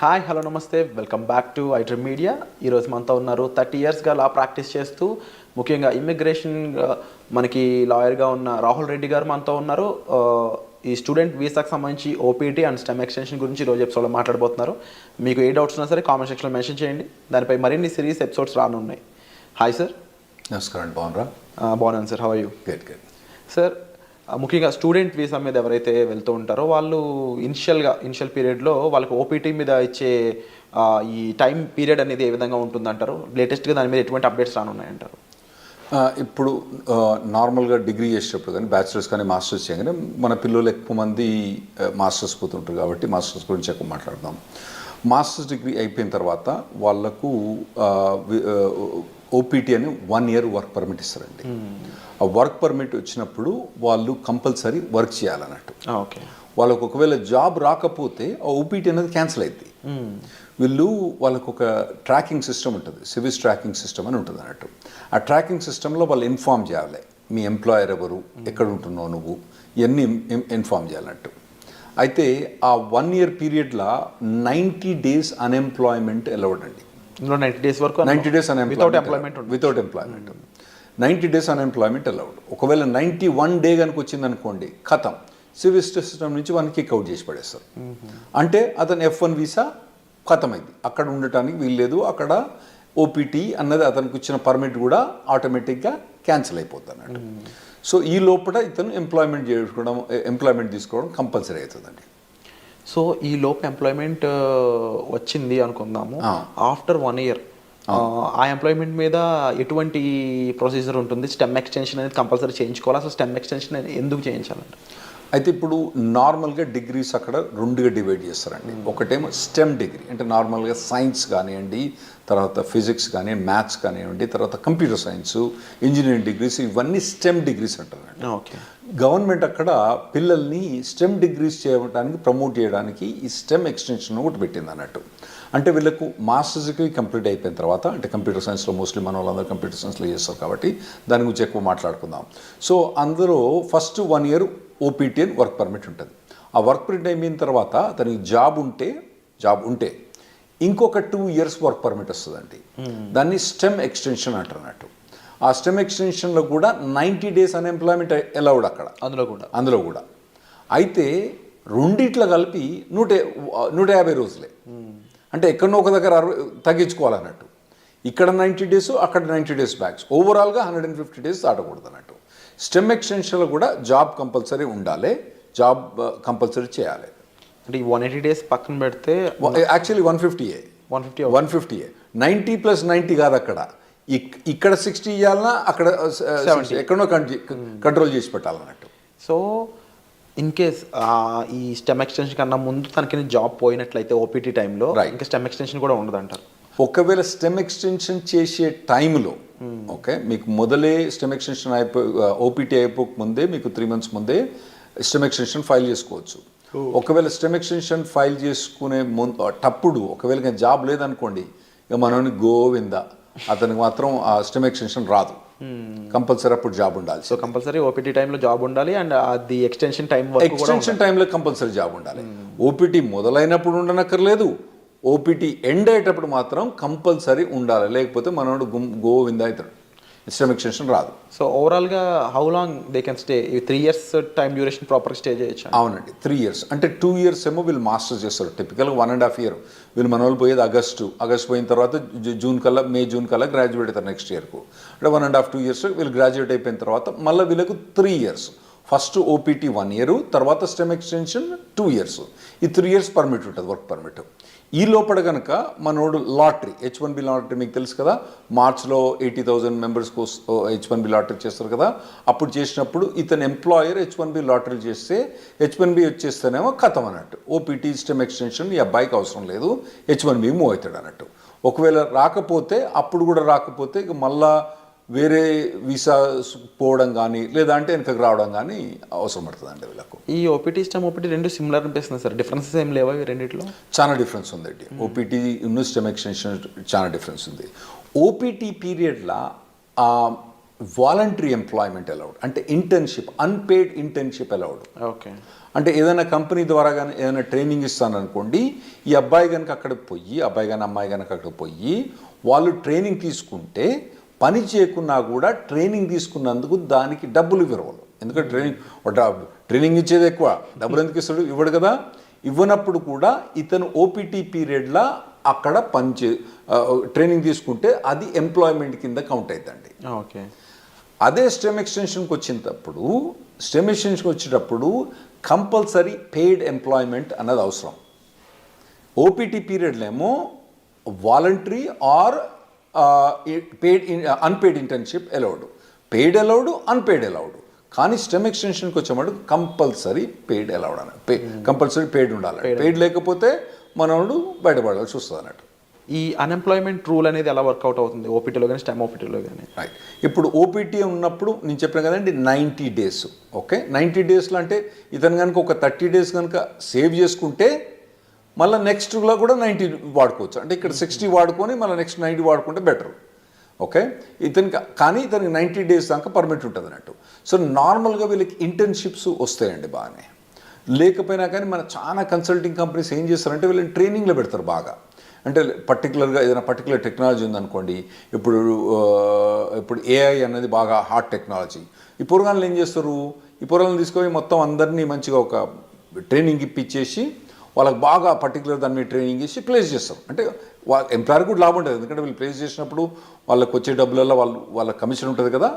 Hi hello నమస్తే. Welcome back to ఐటర్ media. ఈరోజు మనతో ఉన్నారు థర్టీ ఇయర్స్గా లా ప్రాక్టీస్ చేస్తూ ముఖ్యంగా ఇమ్మిగ్రేషన్ మనకి లాయర్గా ఉన్న రాహుల్ రెడ్డి గారు మనతో ఉన్నారు. ఈ స్టూడెంట్ వీసాకి సంబంధించి ఓపీటీ అండ్ స్టెమ్ ఎక్స్టెన్షన్ గురించి ఈరోజు ఎపిసోడ్లో మాట్లాడబోతున్నారు. మీకు ఏ డౌట్స్ ఉన్నా సరే కామెంట్ సెక్షన్లో మెన్షన్ చేయండి. దానిపై మరిన్ని సిరీస్ ఎపిసోడ్స్ రానున్నాయి. హాయ్ సార్ నమస్కారం అండి. బాగునరా బాగున్నాను sir how you good good sir ముఖ్యంగా స్టూడెంట్ వీసా మీద ఎవరైతే వెళ్తూ ఉంటారో వాళ్ళు ఇనిషియల్గా ఇనిషియల్ పీరియడ్లో వాళ్ళకి ఓపీటీ మీద ఇచ్చే ఈ టైం పీరియడ్ అనేది ఏ విధంగా ఉంటుందంటారు? లేటెస్ట్గా దాని మీద ఎటువంటి అప్డేట్స్ రానున్నాయంటారు? ఇప్పుడు నార్మల్గా డిగ్రీ చేసేటప్పుడు కానీ బ్యాచిలర్స్ కానీ మాస్టర్స్ చేయగానే మన పిల్లలు ఎక్కువ మంది మాస్టర్స్ పోతుంటారు కాబట్టి మాస్టర్స్ గురించి ఎక్కువ మాట్లాడదాం. మాస్టర్స్ డిగ్రీ అయిపోయిన తర్వాత వాళ్ళకు ఓపీటీ అని వన్ ఇయర్ వర్క్ పర్మిట్ ఇస్తారండి. ఆ వర్క్ పర్మిట్ వచ్చినప్పుడు వాళ్ళు కంపల్సరీ వర్క్ చేయాలన్నట్టు. ఓకే వాళ్ళకు ఒకవేళ జాబ్ రాకపోతే ఆ ఓపీటీ అనేది క్యాన్సిల్ అయింది వీళ్ళు వాళ్ళకు ఒక ట్రాకింగ్ సిస్టమ్ ఉంటుంది సివిస్ ట్రాకింగ్ సిస్టమ్ అని ఉంటుంది అన్నట్టు. ఆ ట్రాకింగ్ సిస్టంలో వాళ్ళు ఇన్ఫామ్ చేయాలి. మీ ఎంప్లాయర్ ఎవరు ఎక్కడ ఉంటున్నావు నువ్వు ఇవన్నీ ఇన్- ఇన్ఫామ్ చేయాలన్నట్టు. అయితే ఆ వన్ ఇయర్ పీరియడ్లో నైంటీ డేస్ అన్ఎంప్లాయ్మెంట్ అండి. ఇందులో నైంటీ డేస్ వరకు ninety days without employment without employment ninety days unemployment allowed ఒకవేళ నైంటీ వన్ డే కనుక వచ్చింది అనుకోండి ఖతం సివిల్ సిస్టమ్ నుంచి వన్ కిక్ అవుట్ చేసి పడేస్తారు. అంటే అతను ఎఫ్ వన్ వీసా ఖతమైంది అక్కడ ఉండటానికి వీల్లేదు. అక్కడ ఓపీటీ అన్నది అతనికి ఇచ్చిన పర్మిట్ కూడా ఆటోమేటిక్గా క్యాన్సిల్ అయిపోతుంది అన్నట్టు. సో ఈ లోపల ఇతను ఎంప్లాయ్మెంట్ చేసుకోవడం ఎంప్లాయ్మెంట్ తీసుకోవడం కంపల్సరీ అవుతుందండి. సో ఈ లోపు ఎంప్లాయ్మెంట్ వచ్చింది అనుకుందాము. ఆఫ్టర్ వన్ ఇయర్ ఆ. ఎంప్లాయ్మెంట్ మీద ఎటువంటి ప్రొసీజర్ ఉంటుంది? స్టెమ్ ఎక్స్టెన్షన్ అనేది కంపల్సరీ చేయించుకోవాలి? అసలు స్టెమ్ ఎక్స్టెన్షన్ ఎందుకు చేయించాలంటే? అయితే ఇప్పుడు నార్మల్గా డిగ్రీస్ అక్కడ రెండుగా డివైడ్ చేస్తారండి. ఒకటేమో స్టెమ్ డిగ్రీ. అంటే నార్మల్గా సైన్స్ కానివ్వండి తర్వాత ఫిజిక్స్ కానీ మ్యాథ్స్ కానివ్వండి తర్వాత కంప్యూటర్ సైన్స్ ఇంజనీరింగ్ డిగ్రీస్ ఇవన్నీ స్టెమ్ డిగ్రీస్ అంటారండి. ఓకే. గవర్నమెంట్ అక్కడ పిల్లల్ని స్టెమ్ డిగ్రీస్ చేయడానికి ప్రమోట్ చేయడానికి ఈ స్టెమ్ ఎక్స్టెన్షన్ ఒకటి పెట్టింది అన్నట్టు. అంటే వీళ్ళకు మాస్టర్స్ డిగ్రీ కంప్లీట్ అయిపోయిన తర్వాత అంటే కంప్యూటర్ సైన్స్లో మోస్ట్లీ మన వాళ్ళందరూ కంప్యూటర్ సైన్స్లో చేస్తారు కాబట్టి దాని గురించి ఎక్కువ మాట్లాడుకుందాం. సో అందులో ఫస్ట్ వన్ ఇయర్ ఓపీటీ అని వర్క్ పర్మిట్ ఉంటుంది. ఆ వర్క్ పర్మిట్ అయిపోయిన తర్వాత అతనికి జాబ్ ఉంటే జాబ్ ఉంటే ఇంకొక టూ ఇయర్స్ వర్క్ పర్మిట్ వస్తుందండి. దాన్ని స్టెమ్ ఎక్స్టెన్షన్ అంటారు అన్నట్టు. ఆ స్టెమ్ ఎక్స్టెన్షన్లో కూడా నైంటీ డేస్ అన్ఎంప్లాయ్మెంట్ అలౌడ్ అక్కడ. అందులో కూడా. అందులో కూడా. అయితే రెండిట్లో కలిపి నూట నూట యాభై రోజులే. అంటే ఎక్కడనో ఒక దగ్గర అరవై తగ్గించుకోవాలన్నట్టు. ఇక్కడ నైంటీ డేస్ అక్కడ నైంటీ డేస్ బ్యాక్స్ ఓవరాల్గా హండ్రెడ్ అండ్ ఫిఫ్టీ డేస్ దాటకూడదు అన్నట్టు స్టెమ్ ఎక్స్టెన్షన్లో కూడా జాబ్ కంపల్సరీ ఉండాలి. జాబ్ కంపల్సరీ చేయాలి. అంటే ఈ వన్ ఎయిటీ డేస్ పక్కన పెడితే యాక్చువల్లీ వన్ ఫిఫ్టీయే వన్ ఫిఫ్టీ వన్ ఫిఫ్టీయే నైంటీ ప్లస్ నైంటీ కాదు అక్కడ. ఇక్- ఇక్కడ సిక్స్టీ ఇవ్వాలన్నా అక్కడ ఎక్కడో కంట్రోల్ చేసి పెట్టాలన్నట్టు. సో ఇన్ కేస్ ఈ స్టెమ్ ఎక్స్టెన్షన్ కన్నా ముందు తనకి జాబ్ పోయినట్లయితే ఓపీటీ టైంలో. ఇంకా స్టెమ్ ఎక్స్టెన్షన్ కూడా ఉండదంటారు. ఒకవేళ స్టెమ్ ఎక్స్టెన్షన్ చేసే టైంలో ఓకే మీకు మొదలే స్టెమ్ ఎక్స్టెన్షన్ అయిపో ఓపీటీ అయిపోక ముందే మీకు త్రీ మంత్స్ ముందే స్టెమ్ ఎక్స్టెన్షన్ ఫైల్ చేసుకోవచ్చు. ఒకవేళ స్టెమ్ ఎక్స్టెన్షన్ ఫైల్ చేసుకునే ముందు టప్పుడు ఒకవేళ జాబ్ లేదనుకోండి ఇక మనోని గోవింద అతనికి మాత్రం ఆ స్టెమ్ ఎక్స్టెన్షన్ రాదు. కంపల్సరీ అప్పుడు జాబ్ ఉండాలి. సో కంపల్సరీ ఓపీటీ టైంలో జాబ్ ఉండాలి అండ్ అది ఎక్స్టెన్షన్ టైం ఎక్స్టెన్షన్ టైంలో కంపల్సరీ జాబ్ ఉండాలి. ఓపీటీ మొదలైనప్పుడు ఉండనక్కర్లేదు. ఓపీటీ ఎండ్ అయ్యేటప్పుడు మాత్రం కంపల్సరీ ఉండాలి. లేకపోతే మనోడు గుమ్- గోవింద అవుతాడు. స్టెమ్ ఎక్స్టెన్షన్ రాదు. సో ఓవరాల్గా how long they can stay ఈ three years time duration proper stay చేయొచ్చు? అవునండి. త్రీ ఇయర్స్ అంటే టూ ఇయర్స్ ఏమో వీళ్ళు మాస్టర్స్ చేస్తారు. టిపికల్గా వన్ అండ్ హాఫ్ ఇయర్ వీళ్ళు మన వాళ్ళు పోయేది ఆగస్టు ఆగస్ట్ పోయిన తర్వాత జూన్ కల్లా మే జూన్ కల్లా గ్రాడ్యుయేట్ అవుతారు నెక్స్ట్ ఇయర్కు అంటే one and half two years వీళ్ళు గ్రాడ్యుయేట్ అయిపోయిన తర్వాత మళ్ళీ వీళ్ళకు three years first OPT one year తర్వాత స్టెమ్ ఎక్స్టెన్షన్ టూ ఇయర్స్. ఈ త్రీ ఇయర్స్ పర్మిట్ ఉంటుంది వర్క్ పర్మిట్. ఈ లోపల కనుక మనోడు lottery H one B lottery మీకు తెలుసు కదా మార్చ్లో ఎయిటీ థౌజండ్ మెంబర్స్ కోసం హెచ్ వన్ బి లాటరీ చేస్తారు కదా అప్పుడు చేసినప్పుడు ఇతని employer H one B lottery చేస్తే హెచ్ వన్ బి వచ్చేస్తేనేమో కథం అన్నట్టు. ఓపీటీ స్టెమ్ ఎక్స్టెన్షన్ ఈ అబ్బాయికి అవసరం లేదు హెచ్ వన్ బి మూవ్ అవుతాడు అన్నట్టు. ఒకవేళ రాకపోతే అప్పుడు కూడా రాకపోతే ఇక మళ్ళా వేరే వీసా పోవడం కానీ లేదా అంటే వెనకకు రావడం కానీ అవసరం పడుతుందండి వీళ్ళకు. ఈ ఓపీటీ స్టెమ్ ఓపీటీ రెండు సిమిలర్ అనిపిస్తుంది సార్. డిఫరెన్సెస్ ఏం లేవా ఈ రెండిట్లో? చాలా డిఫరెన్స్ ఉందండి. ఓపీటీ ఉన్న స్టెమ్ ఎక్స్టెన్షన్ చాలా డిఫరెన్స్ ఉంది. ఓపీటీ పీరియడ్లో వాలంటరీ ఎంప్లాయ్మెంట్ అలౌడ్. అంటే internship unpaid internship allowed. Okay. అంటే ఏదైనా కంపెనీ ద్వారా కానీ ఏదైనా ట్రైనింగ్ ఇస్తాను అనుకోండి ఈ అబ్బాయి కనుక అక్కడికి పోయి అబ్బాయి కానీ అమ్మాయి కనుక అక్కడికి పోయి వాళ్ళు ట్రైనింగ్ తీసుకుంటే పని చేయకున్నా కూడా ట్రైనింగ్ తీసుకున్నందుకు దానికి డబ్బులు ఇవ్వరు వాళ్ళు. ఎందుకంటే ట్రైనింగ్ ట్రైనింగ్ ఇచ్చేది ఎక్కువ. డబ్బులు ఎందుకు ఇస్తాడు? ఇవ్వడు కదా. ఇవ్వనప్పుడు కూడా ఇతను ఓపీటీ పీరియడ్లా అక్కడ పనిచే ట్రైనింగ్ తీసుకుంటే అది ఎంప్లాయ్మెంట్ కింద కౌంట్ అవుతుందండి ఓకే. అదే స్టెమ్ ఎక్స్టెన్షన్కి వచ్చినప్పుడు స్టెమ్ ఎక్స్టెన్షన్కి వచ్చేటప్పుడు కంపల్సరీ పెయిడ్ ఎంప్లాయ్మెంట్ అన్నది అవసరం. ఓపీటీ పీరియడ్లో ఏమో voluntary or paid unpaid internship allowed paid allowed unpaid allowed కానీ స్టెమ్ ఎక్స్టెన్షన్కి వచ్చేవాడు కంపల్సరీ పెయిడ్ అలౌడ్ అని పే కంపల్సరీ పెయిడ్ ఉండాలి. పెయిడ్ లేకపోతే మనోడు బయటపడాల్సి వస్తుంది అన్నట్టు. ఈ అన్ఎంప్లాయ్మెంట్ రూల్ అనేది ఎలా వర్కౌట్ అవుతుంది? ఓపీటీలో కానీ స్టెమ్ ఓపీటీలో కానీ రైట్ ఇప్పుడు ఓపీటీ ఉన్నప్పుడు నేను చెప్పాను కదండి నైంటీ డేస్ ఓకే నైంటీ డేస్లో అంటే ఇతను కనుక ఒక థర్టీ డేస్ కనుక సేవ్ చేసుకుంటే మళ్ళీ నెక్స్ట్లో కూడా నైంటీ వాడుకోవచ్చు. అంటే ఇక్కడ సిక్స్టీ వాడుకొని మళ్ళీ నెక్స్ట్ నైంటీ వాడుకుంటే బెటర్ ఓకే ఇతనికి కానీ ఇతనికి నైంటీ డేస్ దాకా పర్మిట్ ఉంటుంది అన్నట్టు. సో నార్మల్గా వీళ్ళకి ఇంటర్న్షిప్స్ వస్తాయండి బాగానే. లేకపోయినా కానీ మన చాలా కన్సల్టింగ్ కంపెనీస్ ఏం చేస్తారంటే వీళ్ళని ట్రైనింగ్లో పెడతారు బాగా. అంటే పర్టికులర్గా ఏదైనా పర్టికులర్ టెక్నాలజీ ఉందనుకోండి ఇప్పుడు ఇప్పుడు ఏఐ అనేది బాగా హాట్ టెక్నాలజీ ఈ పూర్వగాలను ఏం చేస్తారు? ఈ పూర్వగాలను తీసుకొని మొత్తం అందరినీ మంచిగా ఒక ట్రైనింగ్ ఇప్పించేసి వాళ్ళకి బాగా పర్టికులర్ దాని మీద ట్రైనింగ్ ఇచ్చి ప్లేస్ చేస్తారు. అంటే వాళ్ళ ఎంప్లాయర్ కూడా లాభం ఉంటుంది ఎందుకంటే వీళ్ళు ప్లేస్ చేసినప్పుడు వాళ్ళకి వచ్చే డబ్బులలో వాళ్ళు వాళ్ళ కమిషన్ ఉంటుంది కదా.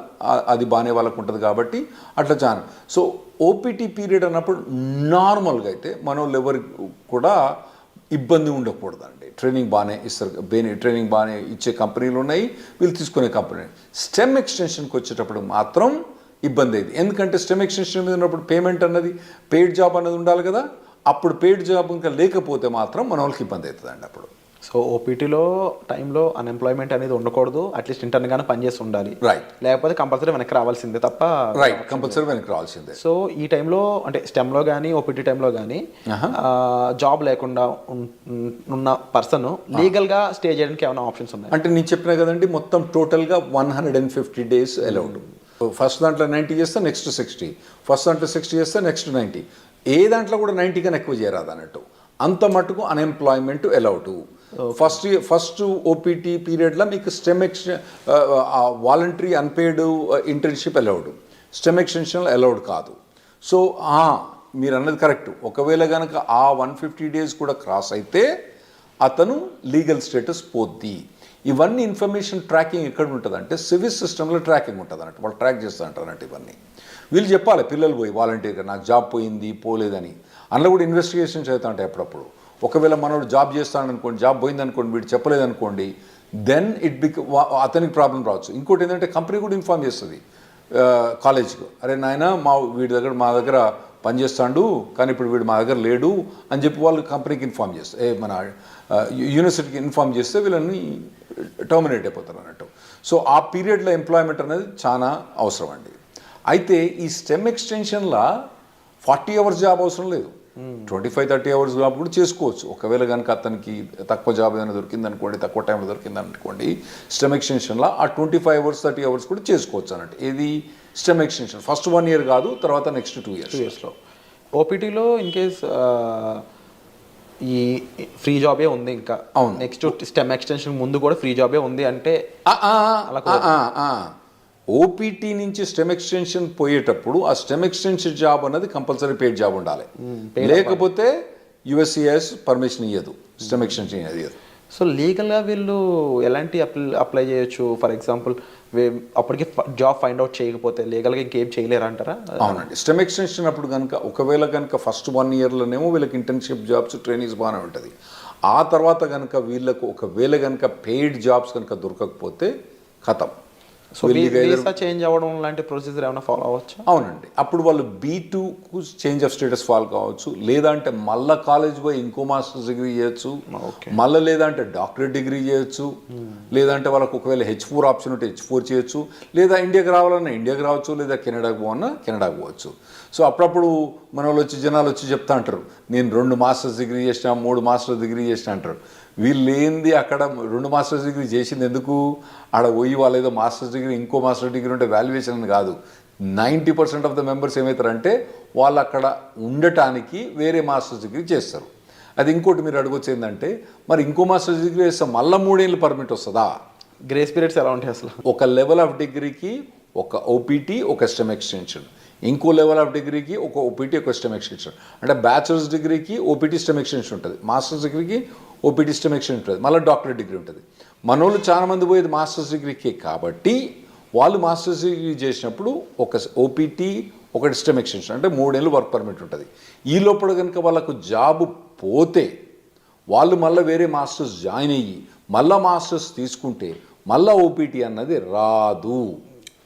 అది బాగానే వాళ్ళకు ఉంటుంది కాబట్టి అట్లా చాలా సో ఓపీటీ పీరియడ్ అన్నప్పుడు నార్మల్గా అయితే మన వాళ్ళు ఎవరికి కూడా ఇబ్బంది ఉండకూడదండి. ట్రైనింగ్ బాగానే ఇస్తారు. బేని ట్రైనింగ్ బాగానే ఇచ్చే కంపెనీలు ఉన్నాయి. వీళ్ళు తీసుకునే కంపెనీ స్టెమ్ ఎక్స్టెన్షన్కి వచ్చేటప్పుడు మాత్రం ఇబ్బంది అయింది. ఎందుకంటే స్టెమ్ ఎక్స్టెన్షన్ మీద ఉన్నప్పుడు పేమెంట్ అన్నది పెయిడ్ జాబ్ అన్నది ఉండాలి కదా. అప్పుడు పెయిడ్ జాబ్ ఇంకా లేకపోతే మాత్రం మన వాళ్ళకి ఇబ్బంది అవుతుందండి అప్పుడు. సో ఓపీటీలో టైంలో అన్ఎంప్లాయ్మెంట్ అనేది ఉండకూడదు అట్లీస్ట్ ఇంటర్న్ గానే పనిచేసి ఉండాలి. రైట్ లేకపోతే కంపల్సరీ వెనక్కి రావాల్సిందే తప్ప రైట్ కంపల్సరీ వెనక్కి రావాల్సిందే. సో ఈ టైంలో అంటే స్టెమ్లో కానీ ఓపీటీ టైంలో కానీ జాబ్ లేకుండా ఉన్- ఉన్న పర్సన్ లీగల్గా స్టే చేయడానికి ఏమైనా ఆప్షన్స్ ఉన్నాయి? అంటే నేను చెప్పిన కదండి మొత్తం టోటల్గా one hundred and fifty days allowed. First దాంట్లో నైంటీ చేస్తే నెక్స్ట్ సిక్స్టీ. ఫస్ట్ దాంట్లో సిక్స్టీ చేస్తే నెక్స్ట్ నైంటీ. ఏ దాంట్లో కూడా నైంటీ కన్నా ఎక్కువ చేయరాదు అన్నట్టు. అంత మటుకు unemployment allowed first first OPT పీరియడ్లో మీకు STEM ex voluntary unpaid internship allowed STEM extension allowed కాదు. సో మీరు అన్నది కరెక్ట్ ఒకవేళ కనుక ఆ వన్ ఫిఫ్టీ డేస్ కూడా క్రాస్ అయితే అతను లీగల్ స్టేటస్ పోద్ది. ఇవన్నీ ఇన్ఫర్మేషన్ ట్రాకింగ్ ఎక్కడ ఉంటుంది అంటే సివిల్ సిస్టంలో ట్రాకింగ్ ఉంటుంది అన్నట్టు వాళ్ళు ట్రాక్ చేస్తూ ఉంటారు అన్నట్టు ఇవన్నీ. వీళ్ళు చెప్పాలి పిల్లలు పోయి వాలంటీర్గా నా జాబ్ పోయింది పోలేదని. అందులో కూడా ఇన్వెస్టిగేషన్ చేస్తూ ఉంటాయి అప్పుడప్పుడు. ఒకవేళ మనోడు జాబ్ చేస్తాడనుకోండి జాబ్ పోయింది అనుకోండి వీడు చెప్పలేదనుకోండి దెన్ ఇట్ బిక్ అతనికి ప్రాబ్లం రావచ్చు. ఇంకోటి ఏంటంటే కంపెనీ కూడా ఇన్ఫార్మ్ చేస్తుంది. కాలేజ్కి కాలేజ్కు అరే నాయన మా వీడి దగ్గర మా దగ్గర పనిచేస్తాడు కానీ ఇప్పుడు వీడు మా దగ్గర లేడు అని చెప్పి వాళ్ళు కంపెనీకి ఇన్ఫార్మ్ చేస్తారు ఏ మన యూనివర్సిటీకి ఇన్ఫార్మ్ చేస్తే వీళ్ళని టర్మినేట్ అయిపోతారు అన్నట్టు. సో ఆ పీరియడ్లో ఎంప్లాయ్మెంట్ అనేది చాలా అవసరం అండి. అయితే ఈ స్టెమ్ ఎక్స్టెన్షన్లో ఫార్టీ అవర్స్ జాబ్ అవసరం లేదు. Twenty five thirty hours job కూడా చేసుకోవచ్చు. ఒకవేళ కనుక అతనికి తక్కువ జాబ్ ఏదైనా దొరికింది అనుకోండి తక్కువ టైంలో దొరికింది అనుకోండి స్టెమ్ ఎక్స్టెన్షన్లో ఆ twenty five hours thirty hours కూడా చేసుకోవచ్చు అన్నట్టు. ఏది? STEM extension. First one year కాదు తర్వాత నెక్స్ట్ టూ ఇయర్స్. ఇయర్స్లో ఓపీటీలో ఇన్ కేస్ ఈ ఫ్రీ జాబే ఉంది ఇంకా. అవును. నెక్స్ట్ స్టెమ్ ఎక్స్టెన్షన్ ముందు కూడా ఫ్రీ జాబే ఉంది అంటే ఓపీటీ నుంచి స్టెమ్ ఎక్స్టెన్షన్ పోయేటప్పుడు ఆ స్టెమ్ ఎక్స్టెన్షన్ జాబ్ అనేది కంపల్సరీ పెయిడ్ జాబ్ ఉండాలి. లేకపోతే యుఎస్సిఎస్ పర్మిషన్ ఇవ్వదు స్టెమ్ ఎక్స్టెన్షన్ ఇవ్వదు సో లీగల్గా వీళ్ళు ఎలాంటి అప్లై అప్లై చేయొచ్చు? ఫర్ ఎగ్జాంపుల్ అప్పటికి జాబ్ ఫైండ్ అవుట్ చేయకపోతే లీగల్గా ఇంకేం చేయలేరు అంటారా అవునండి. స్టెమ్ ఎక్స్టెన్షన్ అప్పుడు కనుక ఒకవేళ కనుక ఫస్ట్ వన్ ఇయర్లోనేమో వీళ్ళకి ఇంటర్న్షిప్ జాబ్స్ ట్రైనింగ్స్ బాగానే ఉంటుంది. ఆ తర్వాత కనుక వీళ్ళకు ఒకవేళ కనుక పెయిడ్ జాబ్స్ కనుక దొరకకపోతే ఖతం. సో వీసా చేంజ్ అవ్వడం లాంటి ప్రొసీజర్ ఏమైనా ఫాలో అవ్వచ్చా? అవునండి. అప్పుడు వాళ్ళు బీ టూకు చేంజ్ ఆఫ్ స్టేటస్ ఫాల్ కావచ్చు లేదంటే మళ్ళా కాలేజ్ పోయి ఇంకో మాస్టర్స్ డిగ్రీ చేయొచ్చు మళ్ళీ లేదంటే డాక్టరేట్ డిగ్రీ చేయొచ్చు లేదంటే వాళ్ళకు ఒకవేళ హెచ్ ఫోర్ ఆప్షన్ ఉంటే హెచ్ ఫోర్ చేయొచ్చు లేదా ఇండియాకి రావాలన్నా ఇండియాకి రావచ్చు లేదా కెనడాకి పోవన్నా కెనడాకి పోవచ్చు. సో అప్పుడప్పుడు మన వాళ్ళు వచ్చి జనాలు వచ్చి చెప్తా అంటారు నేను రెండు మాస్టర్స్ డిగ్రీ చేసిన మూడు మాస్టర్స్ డిగ్రీ చేసిన అంటారు. వీళ్ళు ఏంది అక్కడ రెండు మాస్టర్స్ డిగ్రీ చేసింది ఎందుకు? ఆడ పోయి వాళ్ళు ఏదో మాస్టర్స్ డిగ్రీ ఇంకో మాస్టర్ డిగ్రీ ఉంటే వాల్యుయేషన్ అని కాదు. Ninety percent of the members ఏమవుతారంటే వాళ్ళు అక్కడ ఉండటానికి వేరే మాస్టర్స్ డిగ్రీ చేస్తారు. అది ఇంకోటి మీరు అడగొచ్చు ఏంటంటే మరి ఇంకో మాస్టర్స్ డిగ్రీ చేస్తే మళ్ళీ మూడేళ్ళు పర్మిట్ వస్తుందా? గ్రేస్ పీరియడ్స్ ఎలా ఉంటాయి అసలు. ఒక లెవెల్ ఆఫ్ డిగ్రీకి ఒక ఓపీటీ ఒక స్టెమ్ ఎక్స్టెన్షన్ ఇంకో లెవెల్ ఆఫ్ డిగ్రీకి ఒక ఓపీటీ ఒక స్టెమ్ ఎక్స్టెన్షన్ అంటే బ్యాచులర్స్ డిగ్రీకి ఓపీటీ స్టెమ్ ఎక్స్టెన్షన్ ఉంటుంది. మాస్టర్స్ డిగ్రీకి ఓపీటీ స్టెమ్ ఎక్స్టెన్షన్ ఉంటుంది. మళ్ళీ డాక్టరేట్ డిగ్రీ ఉంటుంది. మనోళ్ళు చాలా మంది పోయేది మాస్టర్స్ డిగ్రీకి కాబట్టి వాళ్ళు మాస్టర్స్ డిగ్రీ చేసినప్పుడు ఒక ఓపీటీ ఒకటి స్టెమ్ ఎక్స్టెన్షన్ అంటే మూడేళ్ళు వర్క్ పర్మిట్ ఉంటుంది. ఈ లోపల కనుక వాళ్ళకు జాబ్ పోతే వాళ్ళు మళ్ళీ వేరే మాస్టర్స్ జాయిన్ అయ్యి మళ్ళీ మాస్టర్స్ తీసుకుంటే మళ్ళీ ఓపీటీ అన్నది రాదు.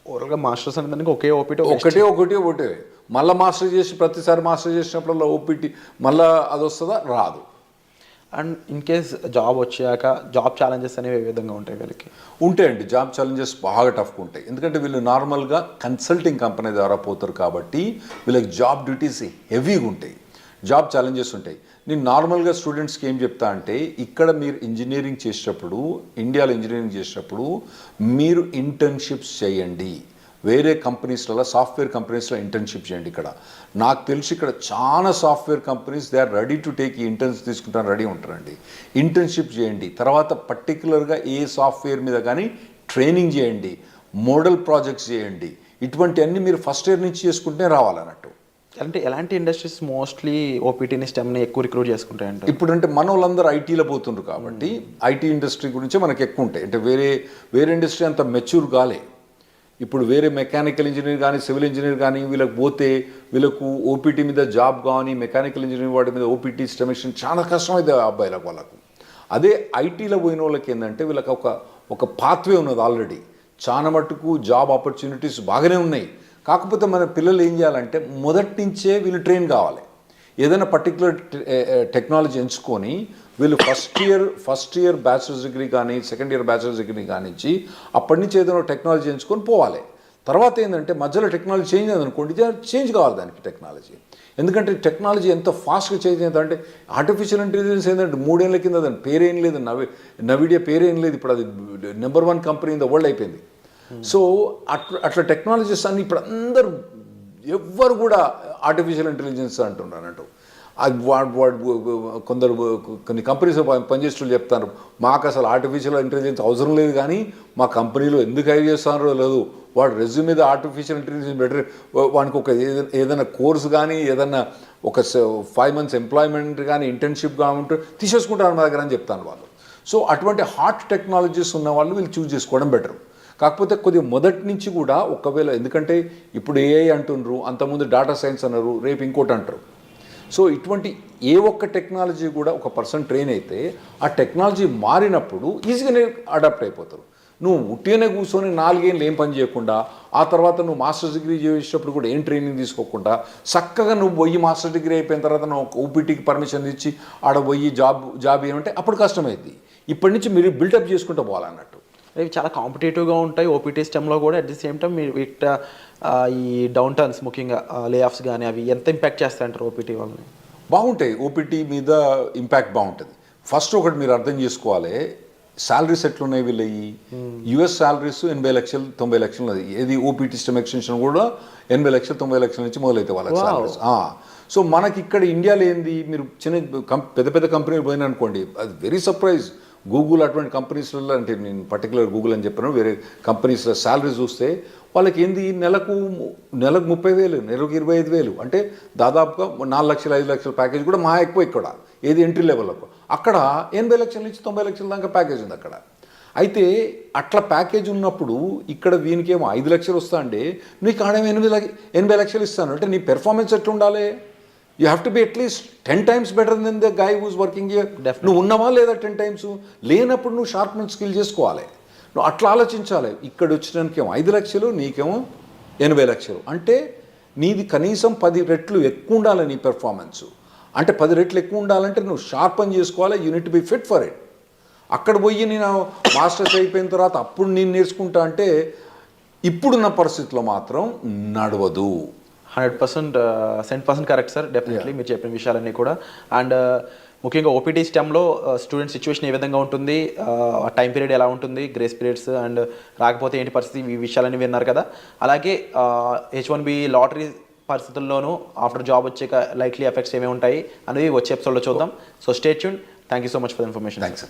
ఓవరాల్గా మాస్టర్స్ అనే దానికి ఒకే ఓపీటీ ఒకటే ఒకటి ఒకటే. మళ్ళీ మాస్టర్ చేసి ప్రతిసారి మాస్టర్ చేసినప్పుడల్లా ఓపీటీ మళ్ళీ అది వస్తుందా? రాదు. అండ్ ఇన్ కేస్ జాబ్ వచ్చాక జాబ్ ఛాలెంజెస్ అనేవి ఏ విధంగా ఉంటాయి వీళ్ళకి? ఉంటాయండి. జాబ్ ఛాలెంజెస్ బాగా టఫ్గా ఉంటాయి. ఎందుకంటే వీళ్ళు నార్మల్గా కన్సల్టింగ్ కంపెనీ ద్వారా పోతారు కాబట్టి వీళ్ళకి జాబ్ డ్యూటీస్ హెవీగా ఉంటాయి. జాబ్ ఛాలెంజెస్ ఉంటాయి. నేను నార్మల్గా స్టూడెంట్స్కి ఏం చెప్తా అంటే ఇక్కడ మీరు ఇంజనీరింగ్ చేసేటప్పుడు ఇండియాలో ఇంజనీరింగ్ చేసేటప్పుడు మీరు ఇంటర్న్షిప్స్ చేయండి. వేరే కంపెనీస్లలో సాఫ్ట్వేర్ కంపెనీస్లో ఇంటర్న్షిప్ చేయండి ఇక్కడ. నాకు తెలిసి ఇక్కడ చాలా software companies they are ready to take ఈ ఇంటర్న్స్ తీసుకుంటాను రెడీ ఉంటారండి. ఇంటర్న్షిప్ చేయండి. తర్వాత పర్టికులర్గా ఏ సాఫ్ట్వేర్ మీద కానీ ట్రైనింగ్ చేయండి. మోడల్ ప్రాజెక్ట్స్ చేయండి. ఇటువంటివన్నీ మీరు ఫస్ట్ ఇయర్ నుంచి చేసుకుంటే రావాలన్నట్టు. అంటే ఎలాంటి ఇండస్ట్రీస్ మోస్ట్లీ ఓపీటీని స్టెమ్ని ఎక్కువ రిక్రూట్ చేసుకుంటాయంట? ఇప్పుడంటే మన వాళ్ళందరూ ఐటీలో పోతుండ్రు కాబట్టి ఐటీ ఇండస్ట్రీ గురించి మనకు ఎక్కువ ఉంటాయి. అంటే వేరే వేరే ఇండస్ట్రీ అంత మెచ్యూర్ కాలే. ఇప్పుడు వేరే మెకానికల్ ఇంజనీర్ కానీ సివిల్ ఇంజనీర్ కానీ వీళ్ళకి పోతే వీళ్ళకు ఓపీటీ మీద జాబ్ కానీ మెకానికల్ ఇంజనీర్ వాటి మీద ఓపీటీ స్టెమిషన్ చాలా కష్టమైంది ఆ అబ్బాయిలకు వాళ్ళకు. అదే ఐటీలో పోయిన వాళ్ళకి ఏంటంటే వీళ్ళకి ఒక ఒక పాత్వే ఉన్నది ఆల్రెడీ చాలా మటుకు జాబ్ ఆపర్చునిటీస్ బాగానే ఉన్నాయి. కాకపోతే మన పిల్లలు ఏం చేయాలంటే మొదటి నుంచే వీళ్ళు ట్రైన్ కావాలి. ఏదైనా పర్టికులర్ టెక్నాలజీ eh, eh, ఎంచుకొని వీళ్ళు first year first year bachelors degree కానీ సెకండ్ ఇయర్ బ్యాచిలర్స్ డిగ్రీ కానించి అప్పటి నుంచి ఏదైనా టెక్నాలజీ ఎంచుకొని పోవాలి. తర్వాత ఏంటంటే మధ్యలో టెక్నాలజీ చేంజ్ అయింది అనుకోండి చేంజ్ కావాలి దానికి టెక్నాలజీ ఎందుకంటే టెక్నాలజీ ఎంత ఫాస్ట్గా చేంజ్ అంటే ఆర్టిఫిషియల్ ఇంటెలిజెన్స్ ఏంటంటే మూడేళ్ళ కింద దాని పేరేం లేదు నవి నవిడియా పేరేం లేదు ఇప్పుడు అది number one company in the world అయిపోయింది. సో అట్లా అట్లా టెక్నాలజీస్ అన్ని ఇప్పుడు అందరూ ఎవ్వరు కూడా ఆర్టిఫిషియల్ ఇంటెలిజెన్స్ అంటున్నారు అంటూ అది వాడు వాడు కొందరు కొన్ని కంపెనీస్ పనిచేస్తున్న చెప్తారు మాకు అసలు ఆర్టిఫిషియల్ ఇంటెలిజెన్స్ అవసరం లేదు కానీ మా కంపెనీలో ఎందుకు హైర్ చేస్తున్నారో లేదు. వాడు రెజ్యూమ్ మీద ఆర్టిఫిషియల్ ఇంటెలిజెన్స్ బెటర్ వానికి ఒక ఏదైనా- ఏదైనా కోర్స్ కానీ ఏదైనా ఒక ఫైవ్ మంత్స్ ఎంప్లాయ్మెంట్ కానీ ఇంటర్న్షిప్ కానీ ఉంటే తీసేసుకుంటారు మా దగ్గర అని చెప్తాను వాళ్ళు. సో అటువంటి హాట్ టెక్నాలజీస్ ఉన్న వాళ్ళు వీళ్ళు చూజ్ చేసుకోవడం బెటర్ కాకపోతే కొద్దిగా మొదటి నుంచి కూడా ఒకవేళ ఎందుకంటే ఇప్పుడు ఏఐ అంటుండ్రు అంతకుముందు డేటా సైన్స్ అన్నారు రేపు ఇంకోటి అంటారు. సో ఇటువంటి ఏ ఒక్క టెక్నాలజీ కూడా ఒక పర్సన్ ట్రైన్ అయితే ఆ టెక్నాలజీ మారినప్పుడు ఈజీగానే అడాప్ట్ అయిపోతారు. నువ్వు ఉట్టిగానే కూర్చొని నాలుగేళ్ళు ఏం పని చేయకుండా ఆ తర్వాత నువ్వు మాస్టర్స్ డిగ్రీ చేసేటప్పుడు కూడా ఏం ట్రైనింగ్ తీసుకోకుండా చక్కగా నువ్వు పోయి మాస్టర్ డిగ్రీ అయిపోయిన తర్వాత నువ్వు ఓపీటీకి పర్మిషన్ ఇచ్చి ఆడ పోయి జాబ్ జాబ్ ఏమంటే అప్పుడు కష్టమైంది ఇప్పటి నుంచి మీరు బిల్డప్ చేసుకుంటూ పోవాలన్నట్టు. ఇవి చాలా కాంపిటేటివ్గా ఉంటాయి. ఓపీటీ స్టెమ్లో కూడా అట్ ది సేమ్ టైం మీరు ఇట్ట ఈ డౌన్ టర్న్స్ ముఖ్యంగా లే ఆఫ్స్ కానీ అవి ఎంత ఇంపాక్ట్ చేస్తాయంటారు ఓపీటీ వాళ్ళని? బాగుంటాయి. ఓపీటీ మీద ఇంపాక్ట్ బాగుంటుంది. ఫస్ట్ ఒకటి మీరు అర్థం చేసుకోవాలి. శాలరీస్ ఎట్లున్నాయి వీళ్ళవి యుఎస్ శాలరీస్ ఎనభై లక్షలు తొంభై లక్షలు ఏది ఓపీటీ స్టెమ్ ఎక్స్టెన్షన్ కూడా ఎనభై లక్షలు తొంభై లక్షల నుంచి మొదలైతే వాళ్ళకి. శాలరీస్ సో మనకి ఇక్కడ ఇండియాలో ఏంది? మీరు చిన్న పెద్ద పెద్ద కంపెనీలు పోయినా అనుకోండి అది వెరీ సర్ప్రైజ్ గూగుల్ అటువంటి కంపెనీస్లలో అంటే నేను పర్టికులర్ గూగుల్ అని చెప్పాను వేరే కంపెనీస్లో శాలరీ చూస్తే వాళ్ళకి ఏంది నెలకు నెలకు ముప్పై వేలు నెలకు ఇరవై ఐదు వేలు. అంటే దాదాపుగా నాలుగు లక్షల ఐదు లక్షల ప్యాకేజ్ కూడా మా ఎక్కువ ఇక్కడ. ఏది ఎంట్రీ లెవెల్లకు అక్కడ ఎనభై లక్షల నుంచి తొంభై లక్షల దాకా ప్యాకేజ్ ఉంది అక్కడ. అయితే అట్లా ప్యాకేజ్ ఉన్నప్పుడు ఇక్కడ వీనికేమో ఐదు లక్షలు వస్తా అంటే నీకు ఆడేమో ఎనిమిది లక్ష ఎనభై లక్షలు ఇస్తాను. అంటే నీ పెర్ఫార్మెన్స్ ఎట్లా ఉండాలి you have to be at least ten times better than the guy who's working here నువ్వు ఉన్నావా లేదా టెన్ టైమ్స్ లేనప్పుడు నువ్వు షార్ప్మెంట్ స్కిల్ చేసుకోవాలి. నువ్వు అట్లా ఆలోచించాలి. ఇక్కడ వచ్చినానికేమో ఐదు లక్షలు నీకేమో ఎనభై లక్షలు. అంటే నీది కనీసం పది రెట్లు ఎక్కువ ఉండాలి నీ పెర్ఫార్మెన్స్ అంటే పది రెట్లు ఎక్కువ ఉండాలంటే నువ్వు షార్పన్ చేసుకోవాలి. You need be fit for it అక్కడ పోయి నేను మాస్టర్స్ అయిపోయిన తర్వాత అప్పుడు నేను నేర్చుకుంటా అంటే ఇప్పుడున్న పరిస్థితిలో మాత్రం నడవదు. Hundred percent cent percent correct sir. Definitely మీరు చెప్పిన విషయాలన్నీ కూడా. అండ్ ముఖ్యంగా ఓపీటీ స్టెమ్లో స్టూడెంట్ సిచ్యువేషన్ ఏ విధంగా ఉంటుంది టైం పీరియడ్ ఎలా ఉంటుంది గ్రేస్ పీరియడ్స్ అండ్ రాకపోతే ఏంటి పరిస్థితి ఈ విషయాలన్నీ విన్నారు కదా. అలాగే హెచ్ వన్ బి లాటరీ పరిస్థితుల్లోనూ ఆఫ్టర్ జాబ్ వచ్చాక లైక్లీ ఎఫెక్ట్స్ ఏమేమి ఉంటాయి అనేవి వచ్చే ఎపిసోడ్లో చూద్దాం. So stay tuned thank you so much for information thanks